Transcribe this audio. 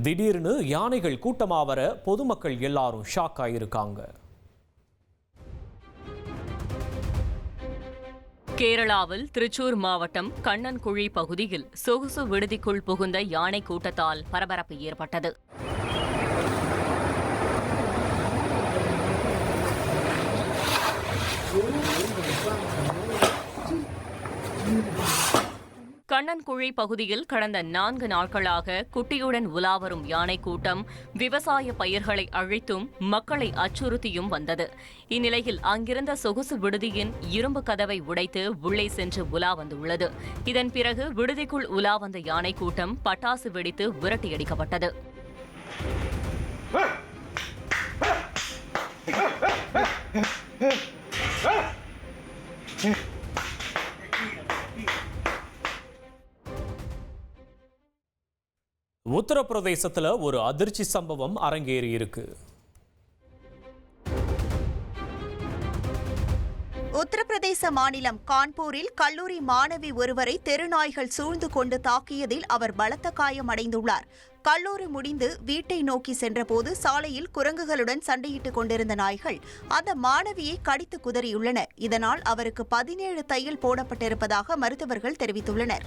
திடீர்னு யானைகள் கூட்டமாக வர பொதுமக்கள் எல்லாரும் ஷாக் ஆகியிருக்காங்க கேரளாவில் திருச்சூர் மாவட்டம் கண்ணன்குழி பகுதியில் சொகுசு விடுதிக்குள் புகுந்த யானை கூட்டத்தால் பரபரப்பு ஏற்பட்டது. கண்ணன்குழி பகுதியில் கடந்த நான்கு நாட்களாக குட்டியுடன் உலாவரும் யானை கூட்டம் விவசாய பயிர்களை அழித்தும் மக்களை அச்சுறுத்தியும் வந்தது. இந்நிலையில் அங்கிருந்த சொகுசு விடுதியின் இரும்பு கதவை உடைத்து உள்ளே சென்று உலா வந்துள்ளது. இதன் பிறகு விடுதிக்குள் உலா வந்த யானை கூட்டம் பட்டாசு வெடித்து விரட்டியடிக்கப்பட்டது உத்தரப்பிரதேசத்தில் ஒரு அதிர்ச்சி சம்பவம் அரங்கேறி இருக்கு. உத்தரப்பிரதேச மாநிலம் கான்பூரில் கல்லூரி மாணவி ஒருவரை தெருநாய்கள் சூழ்ந்து கொண்டு தாக்கியதில் அவர் பலத்த காயமடைந்துள்ளார் கல்லூரி முடிந்து வீட்டை நோக்கி சென்றபோது சாலையில் குரங்குகளுடன் சண்டையிட்டுக் கொண்டிருந்த நாய்கள் அந்த மாணவியை கடித்து குதறியுள்ளன. இதனால் அவருக்கு பதினேழு தையல் போடப்பட்டிருப்பதாக மருத்துவர்கள் தெரிவித்துள்ளனர்.